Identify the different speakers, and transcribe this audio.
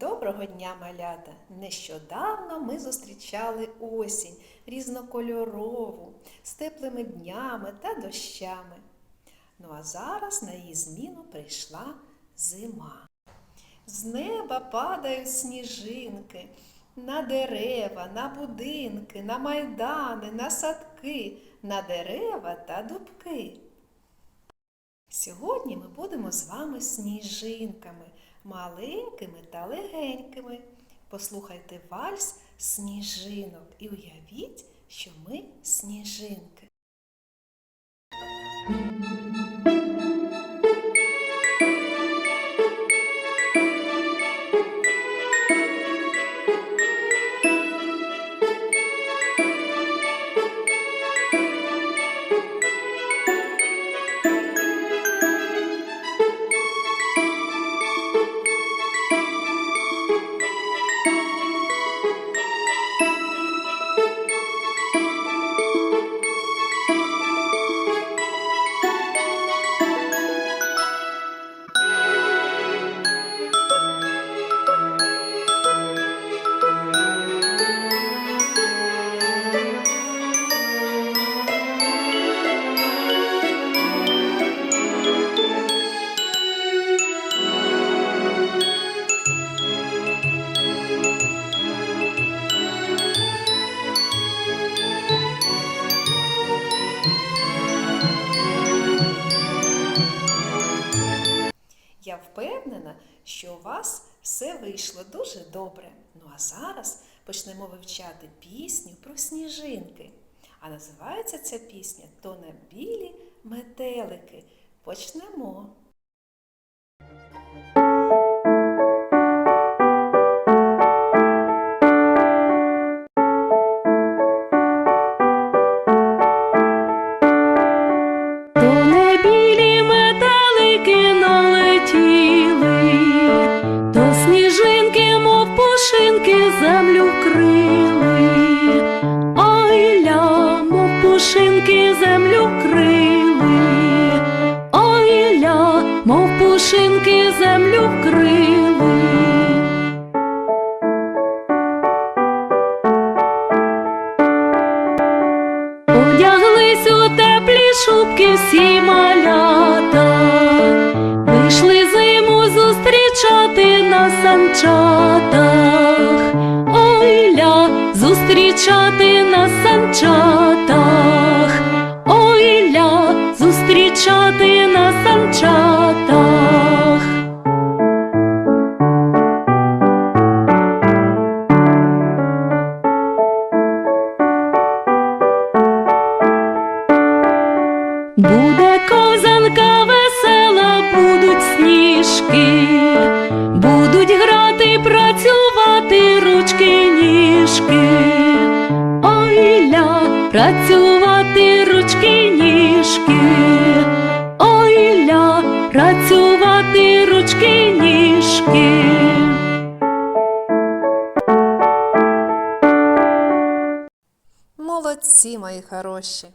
Speaker 1: Доброго дня, малята! Нещодавно ми зустрічали осінь різнокольорову, з теплими днями та дощами. Ну а зараз на її зміну прийшла зима. З неба падають сніжинки на дерева, на будинки, на майдани, на садки, на дерева та дубки. Сьогодні ми будемо з вами сніжинками, маленькими та легенькими. Послухайте вальс сніжинок і уявіть, що ми сніжинки. Впевнена, що у вас все вийшло дуже добре. Ну а зараз почнемо вивчати пісню про сніжинки. А називається ця пісня То на білі метелики. Почнемо.
Speaker 2: Землю вкрили, ой ля, пушинки, землю вкрили, ой ля, мов пушинки, землю вкрили. Одяглись у теплі шубки всі малята, вийшли зиму зустрічати на санчатах, зустрічати на санчатах, ой ля, зустрічати на санчатах. Буде працювати ручки ніжки, ой ля, працювати ручки ніжки.
Speaker 1: Молодці, мої хороші!